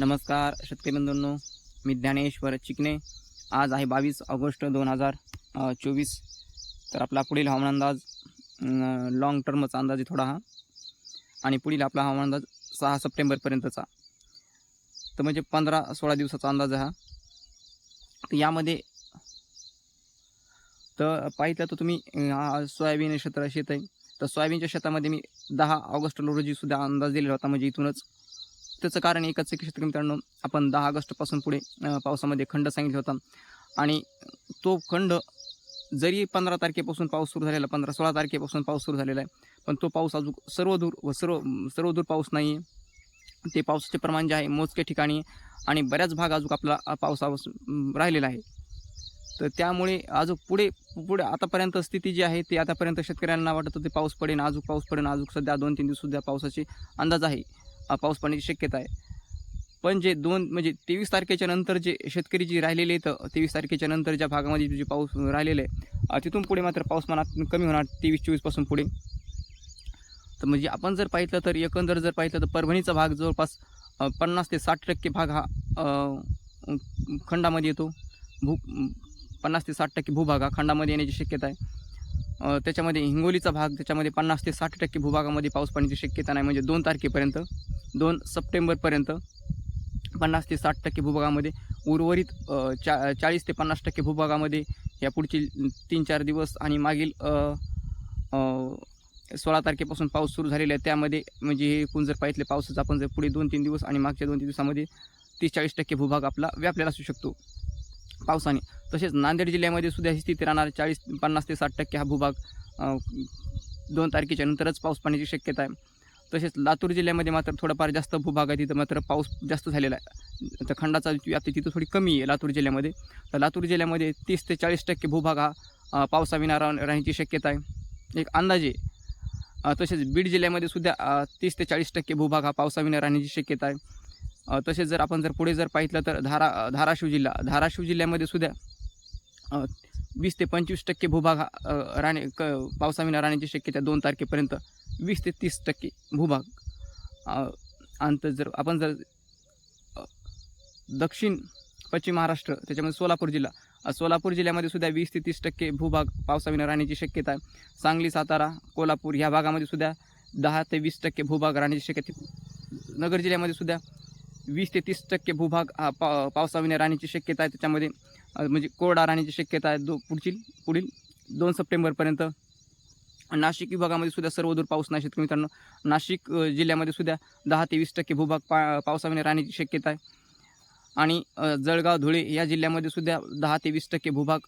नमस्कार शेतकरी बंधूंनो. मी ज्ञानेश्वर चिकणे आज आहे बावीस ऑगस्ट दोन हजार चोवीस. तर आपला पुढील हवामान अंदाज लाँग टर्मचा अंदाज आहे थोडा हा. आणि पुढील आपला हवामान अंदाज सहा सप्टेंबरपर्यंतचा तर म्हणजे पंधरा सोळा दिवसाचा अंदाज हा. तर यामध्ये तर पाहिलं तर तुम्ही सोयाबीन क्षेत्र शेत आहे. तर सोयाबीनच्या शेतामध्ये मी दहा ऑगस्ट रोजी सुद्धा अंदाज दिलेला होता. म्हणजे इथूनच त्याचं कारण एकच आहे की शेतकरी मित्रांनो आपण दहा ऑगस्टपासून पुढे पावसामध्ये खंड सांगितला होता. आणि तो खंड जरी पंधरा तारखेपासून पाऊस सुरू झालेला पंधरा सोळा तारखेपासून पाऊस सुरू झालेला आहे पण तो पाऊस अजून सर्वदूर व सर्व सर्वदूर पाऊस नाही आहे ते पावसाचे प्रमाण जे आहे मोजके ठिकाणी आणि बऱ्याच भाग अजून आपला अं, पावसापासून राहिलेला आहे. तर त्यामुळे अजून पुढे पुढे आतापर्यंत स्थिती जी आहे ती आतापर्यंत शेतकऱ्यांना वाटत होते पाऊस पडेन अजून पाऊस पडेन अजून सध्या दोन तीन दिवस सुद्धा पावसाचे अंदाज आहे. पाऊस पडण्याची शक्यता आहे. पण जे दोन म्हणजे तेवीस तारखेच्या नंतर जे शेतकरी जी राहिलेले आहेत तेवीस तारखेच्या नंतर ज्या भागामध्ये जे पाऊस राहिलेला आहे तिथून पुढे मात्र पाऊसमानात कमी होणार तेवीस चोवीसपासून पुढे. तर म्हणजे आपण जर पाहिलं तर एकंदर जर पाहिलं तर परभणीचा भाग जवळपास पन्नास ते साठ टक्के भाग हा खंडामध्ये येतो. भू पन्नास ते साठ टक्के भूभाग हा खंडामध्ये येण्याची शक्यता आहे. त्याच्यामध्ये हिंगोलीचा भाग त्याच्यामध्ये पन्नास ते साठ टक्के भूभागामध्ये पाऊस पडण्याची शक्यता नाही म्हणजे दोन तारखेपर्यंत. दोन सप्टेंबरपर्यंत पन्नास ते साठ टक्के भूभागामध्ये उर्वरित चा चाळीस ते पन्नास टक्के भूभागामध्ये या पुढची तीन चार दिवस आणि मागील सोळा तारखेपासून पाऊस सुरू झालेला आहे. त्यामध्ये म्हणजे हे एकूण जर पाहिजे पावसाचं आपण जर पुढे दोन तीन दिवस आणि मागच्या दोन तीन दिवसामध्ये तीस चाळीस टक्के भूभाग आपला व्यापलेला असू शकतो पावसाने. तसेच नांदेड जिल्ह्यामध्ये सुद्धा ही स्थिती राहणार चाळीस पन्नास ते साठ टक्के हा भूभाग दोन तारखेच्या नंतरच पाऊस पाण्याची शक्यता आहे. तसेच लातूर जिल्ह्यामध्ये मात्र थोडाफार जास्त भूभाग आहे. तिथं मात्र पाऊस जास्त झालेला आहे. तर खंडाचा व्याप्ती तिथं थोडी कमी आहे लातूर जिल्ह्यामध्ये. तर लातूर जिल्ह्यामध्ये तीस ते चाळीस टक्के भूभाग हा पावसाविना राह राहण्याची शक्यता आहे. एक अंदाजे तसेच बीड जिल्ह्यामध्ये सुद्धा तीस ते चाळीस टक्के भूभाग हा पावसाविना राहण्याची शक्यता आहे. तसेच जर आपण जर पुढे जर पाहितलं तर धारा धाराशिव जिल्हा धाराशिव जिल्ह्यामध्ये सुद्धा वीस ते पंचवीस टक्के भूभाग हा राहणे क पावसाविना राहण्याची शक्यता दोन तारखेपर्यंत. वीस ते तीस टक्के भूभाग अंतर जर आपण जर दक्षिण पश्चिम महाराष्ट्र त्याच्यामध्ये सोलापूर जिल्हा सोलापूर जिल्ह्यामध्ये सुद्धा वीस ते तीस टक्के भूभाग पावसाविना राहण्याची शक्यता आहे. सांगली सातारा कोल्हापूर ह्या भागामध्ये सुद्धा दहा ते वीस टक्के भूभाग राहण्याची शक्यता नगर जिल्ह्यामध्ये सुद्धा वीस ते तीस टक्के भूभाग हा पा पावसाविना राहण्याची शक्यता आहे. त्याच्यामध्ये म्हणजे कोरडा राहण्याची शक्यता आहे. दो पुढची पुढील दोन सप्टेंबरपर्यंत नाशिक विभागामध्ये सुद्धा सर्वदूर पाऊस नाही शेतकरी मित्रांनो. नाशिक जिल्ह्यामध्ये सुद्धा दहा ते वीस टक्के भूभाग पा पावसाविना राहण्याची शक्यता आहे. आणि जळगाव धुळे या जिल्ह्यामध्ये सुद्धा दहा ते वीस टक्के भूभाग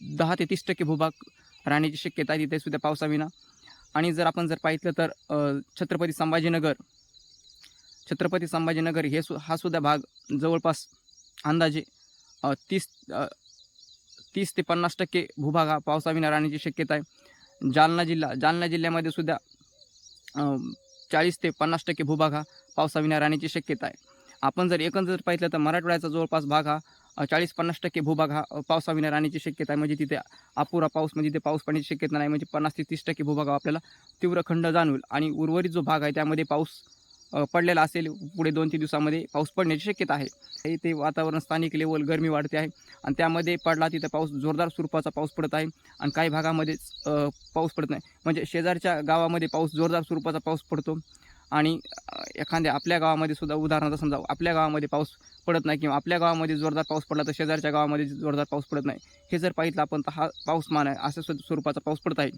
दहा ते तीस टक्के भूभाग राहण्याची शक्यता आहे. तिथे सुद्धा पावसाविना. आणि जर आपण जर पाहितलं तर छत्रपती संभाजीनगर छत्रपती संभाजीनगर हे सु हा सुद्धा भाग जवळपास अंदाजे तीस तीस ते पन्नास टक्के भूभाग हा पावसाविना राहण्याची शक्यता आहे. जालना जिल्हा जालना जिल्ह्यामध्ये सुद्धा चाळीस ते पन्नास टक्के भूभाग हा पावसाविना राहण्याची शक्यता आहे. आपण जर एकंदर पाहिलं तर मराठवाड्याचा जवळपास भाग हा चाळीस पन्नास टक्के भूभाग हा पावसाविना राहण्याची शक्यता आहे. म्हणजे तिथे अपुरा पाऊस म्हणजे तिथे पाऊस पाण्याची शक्यता नाही. म्हणजे पन्नास ते तीस टक्के भूभाग हा आपल्याला तीव्र खंड जाणवेल. आणि उर्वरित जो भाग आहे त्यामध्ये पाऊस पडलेला असेल पुढे दोन तीन दिवसामध्ये पाऊस पडण्याची शक्यता आहे. ते वातावरण स्थानिक लेवल गरमी वाढते आहे आणि त्यामध्ये पडला तिथं पाऊस जोरदार स्वरूपाचा पाऊस पडत आहे आणि काही भागामध्येच पाऊस पडत नाही. म्हणजे शेजारच्या गावामध्ये पाऊस जोरदार स्वरूपाचा पाऊस पडतो आणि एखाद्या आपल्या गावामध्ये सुद्धा उदाहरणार्थ समजा आपल्या गावामध्ये पाऊस पडत नाही किंवा आपल्या गावामध्ये जोरदार पाऊस पडला तर शेजारच्या गावामध्ये जोरदार पाऊस पडत नाही. हे जर पाहिलं आपण तर हा पाऊसमान आहे अशा स्वरूपाचा पाऊस पडत आहे.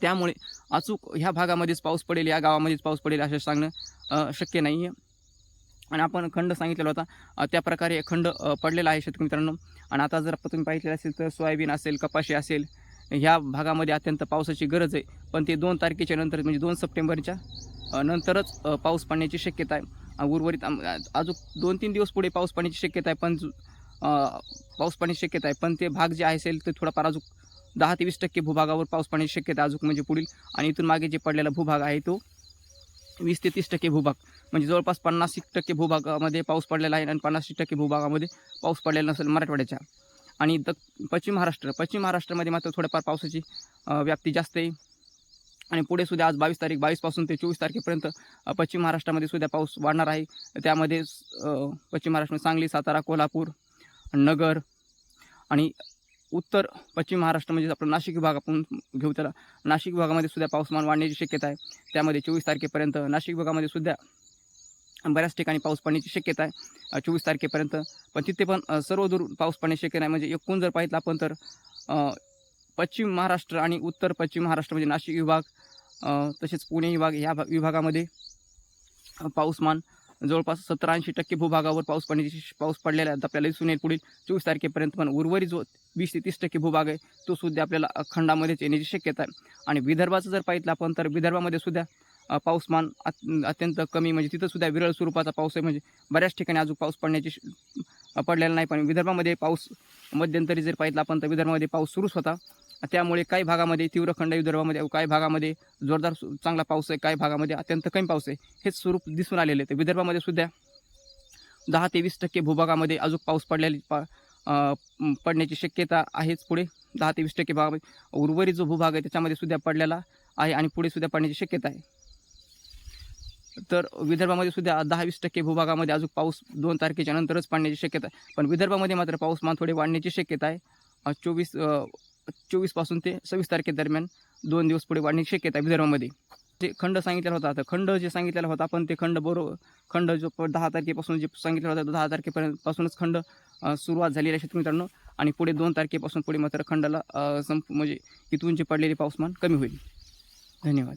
त्यामुळे अचूक ह्या भागामध्येच पाऊस पडेल या गावामध्येच पाऊस पडेल असं सांगणं शक्य नाही आहे आणि आपण खंड सांगितलेला होता त्या प्रकारे खंड पडलेला आहे शेतकरी मित्रांनो. आणि आता जर तुम्ही पाहिलेलं असेल तर सोयाबीन असेल कपाशी असेल ह्या भागामध्ये अत्यंत पावसाची गरज आहे. पण ते दोन तारखेच्या नंतर म्हणजे दोन सप्टेंबरच्या नंतरच पाऊस पडण्याची शक्यता आहे. उर्वरित अजून दोन तीन दिवस पुढे पाऊस पडण्याची शक्यता आहे पण पाऊस पडण्याची शक्यता आहे. पण ते भाग जे असेल ते थोडाफार अजून दहा ते वीस टक्के भूभागावर पाऊस पडण्याची शक्यता अजून म्हणजे पुढील. आणि इथून मागे जे पडलेला भूभाग आहे तो वीस ते तीस टक्के भूभाग. म्हणजे जवळपास पन्नास टक्के भूभागामध्ये पाऊस पडलेला आहे आणि पन्नास टक्के भूभागामध्ये पाऊस पडलेला नसेल मराठवाड्याच्या. आणि द पश्चिम महाराष्ट्र पश्चिम महाराष्ट्रामध्ये मात्र थोड्याफार पावसाची व्याप्ती जास्त आहे. आणि पुढे सुद्धा आज बावीस तारीख बावीसपासून ते चोवीस तारखेपर्यंत पश्चिम महाराष्ट्रामध्ये सुद्धा पाऊस वाढणार आहे. त्यामध्ये पश्चिम महाराष्ट्र सांगली सातारा कोल्हापूर नगर आणि उत्तर पश्चिम महाराष्ट्र म्हणजे आपलं नाशिक विभाग आपण घेऊ त्याला. नाशिक विभागामध्ये सुद्धा पाऊसमान वाढण्याची शक्यता आहे. त्यामध्ये चोवीस तारखेपर्यंत नाशिक विभागामध्ये सुद्धा बऱ्याच ठिकाणी पाऊस पडण्याची शक्यता आहे. चोवीस तारखेपर्यंत. पण तिथे पण सर्व दूर पाऊस पडण्याची शक्यता नाही म्हणजे एकूण जर पाहिलं आपण तर पश्चिम महाराष्ट्र आणि उत्तर पश्चिम महाराष्ट्र म्हणजे नाशिक विभाग तसेच पुणे विभाग ह्या भा- विभागामध्ये पाऊसमान जवळपास सत्तर ऐंशी टक्के भूभागावर पाऊस पडण्याची पाऊस पडलेला आहे. आपल्याला दिसून येईल पुढील चोवीस तारखेपर्यंत पण उर्वरित जो वीस ते तीस टक्के भूभाग आहे तो सुद्धा आपल्याला खंडामध्येच येण्याची शक्यता आहे. आणि विदर्भाचं जर पाहिलं आपण तर विदर्भामध्ये सुद्धा पाऊसमान अत्यंत कमी म्हणजे तिथं सुद्धा विरळ स्वरूपाचा पाऊस आहे. म्हणजे बऱ्याच ठिकाणी अजून पाऊस पडण्याची पडलेला नाही पण विदर्भामध्ये पाऊस मध्यंतरी जर पाहिलं आपण तर विदर्भामध्ये पाऊस सुरूच होता. त्यामुळे काही भागामध्ये तीव्र खंड विदर्भामध्ये काही भागामध्ये जोरदार चांगला पाऊस आहे काही भागामध्ये अत्यंत कमी पाऊस आहे. हेच स्वरूप दिसून आलेले आहे. तर विदर्भामध्ये सुद्धा दहा ते वीस टक्के भूभागामध्ये अजून पाऊस पडलेली पा पडण्याची शक्यता आहेच पुढे. दहा ते वीस टक्के भागामध्ये उर्वरित जो भूभाग आहे त्याच्यामध्ये सुद्धा पडलेला आहे आणि पुढे सुद्धा पडण्याची शक्यता आहे. तर विदर्भामध्ये सुद्धा दहा वीस टक्के भूभागामध्ये अजून पाऊस दोन तारखेच्या नंतरच पडण्याची शक्यता आहे. पण विदर्भामध्ये मात्र पाऊसमान थोडे वाढण्याची शक्यता आहे. चोवीस चोवीसपासून ते सव्वीस तारखेदरम्यान दोन दिवस पुढे वाढण्याची शक्यता आहे विदर्भामध्ये. ते खंड सांगितलेला होता तर खंड जे सांगितलेला होता आपण ते खंड बरोबर खंड जो प- दहा तारखेपासून जे सांगितलेला होता दहा तारखेपर्यंतपासूनच खंड सुरुवात झालेली आहे शेतकरी मित्रांनो. आणि पुढे दोन तारखेपासून पुढे मात्र खंडाला संप म्हणजे इथून जे पडलेले पाऊसमान कमी होईल. धन्यवाद.